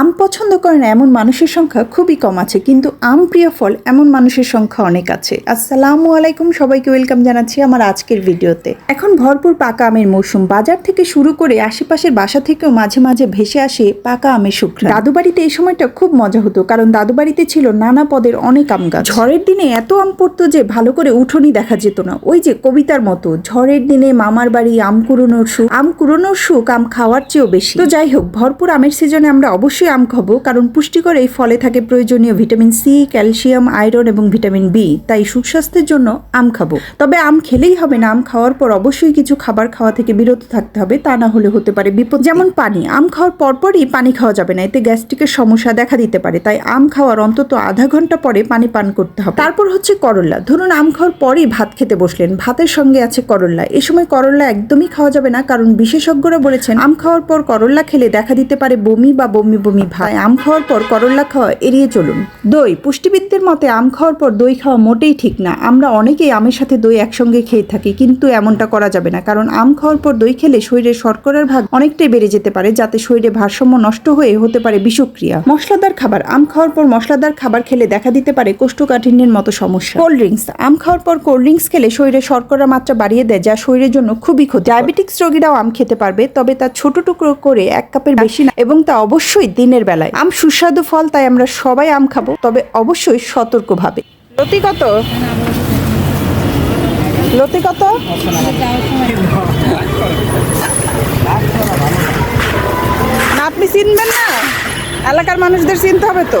আম পছন্দ করে না এমন মানুষের সংখ্যা খুবই কম আছে, কিন্তু আম প্রিয় ফল এমন মানুষের সংখ্যা অনেক আছে। আসসালামু আলাইকুম, সবাইকে ওয়েলকাম জানাচ্ছি আমার আজকের ভিডিওতে। এখন ভরপুর পাকা আমের মৌসুম। বাজার থেকে শুরু করে আশেপাশের বাসা থেকেও মাঝে মাঝে ভেসে আসে পাকা আমের শুকনা। দাদু বাড়িতে এই সময়টা খুব মজা হতো, কারণ দাদু বাড়িতে ছিল নানা পদের অনেক আম গাছ। ঝড়ের দিনে এত আম পড়তো যে ভালো করে উঠোনি দেখা যেত না। ওই যে কবিতার মতো, ঝড়ের দিনে মামার বাড়ি আম কুড়োনোর সুখ। আম কুড়োনোর সুখ আম খাওয়ার চেয়েও বেশি। তো যাই হোক, ভরপুর আমের সিজনে আমরা অবশ্যই আম খাব, কারণ পুষ্টিকর এই ফলে থাকে প্রয়োজনীয় ভিটামিন সি, ক্যালসিয়াম, আয়রন এবং ভিটামিন বি, তাই সুস্বাস্থ্যের জন্য আম খাব। তবে আম খেলেই হবে না, আম খাওয়ার পর অবশ্যই কিছু খাবার খাওয়া থেকে বিরত থাকতে হবে, তা না হলে হতে পারে বিপদ যেমন পানি, আম খাওয়ার পরপরই পানি খাওয়া যাবে না, এতে গ্যাস্ট্রিকের সমস্যা দেখা দিতে পারে, তাই আম খাওয়ার অন্তত আধা ঘণ্টা পরে পানি পান করতে হবে। তারপর হচ্ছে করল্লা, ধরুন আম খাওয়ার পরেই ভাত খেতে বসলেন, ভাতের সঙ্গে আছে করল্লা, এ সময় করল্লা একদমই খাওয়া যাবে না, কারণ বিশেষজ্ঞরা বলেছেন, আম খাওয়ার পর করল্লা খেলে দেখা দিতে পারে বমি বা বমি বমি ভাই আম খাওয়ার পর করল্লা খাওয়া এড়িয়ে চলুন। দই, পুষ্টিবিদদের মতে আম খাওয়ার পর দই খাওয়া মোটেই ঠিক না। আমরা অনেকেই আমের সাথে দই একসঙ্গে খেয়ে থাকি, কিন্তু এমনটা করা যাবে না, কারণ আম খাওয়ার পর দই খেলে শরীরে শর্করার ভাগ অনেকটাই বেড়ে যেতে পারে, যাতে শরীরে ভারসাম্য নষ্ট হয়ে হতে পারে বিষক্রিয়া। মশলাদার খাবার, আম খাওয়ার পর মশলাদার খাবার খেলে দেখা দিতে পারে কোষ্ঠকাঠিন্যের মতো সমস্যা। কোল্ড ড্রিঙ্কস, আম খাওয়ার পর কোল্ড ড্রিঙ্কস খেলে শরীরে শর্করার মাত্রা বাড়িয়ে দেয়, যা শরীরের জন্য খুবই ক্ষতি ডায়াবেটিক্স রোগীরাও আম খেতে পারবে, তবে তা ছোট টুকরো করে এক কাপের বেশি না, এবং তা অবশ্যই দিনের বেলায়। আম সুস্বাদু ফল, তাই আমরা সবাই আম খাব। তবে অবশ্যই সতর্কভাবে। লতি কত আপনি চিনবেন না? এলাকার মানুষদের চিনতে হবে তো।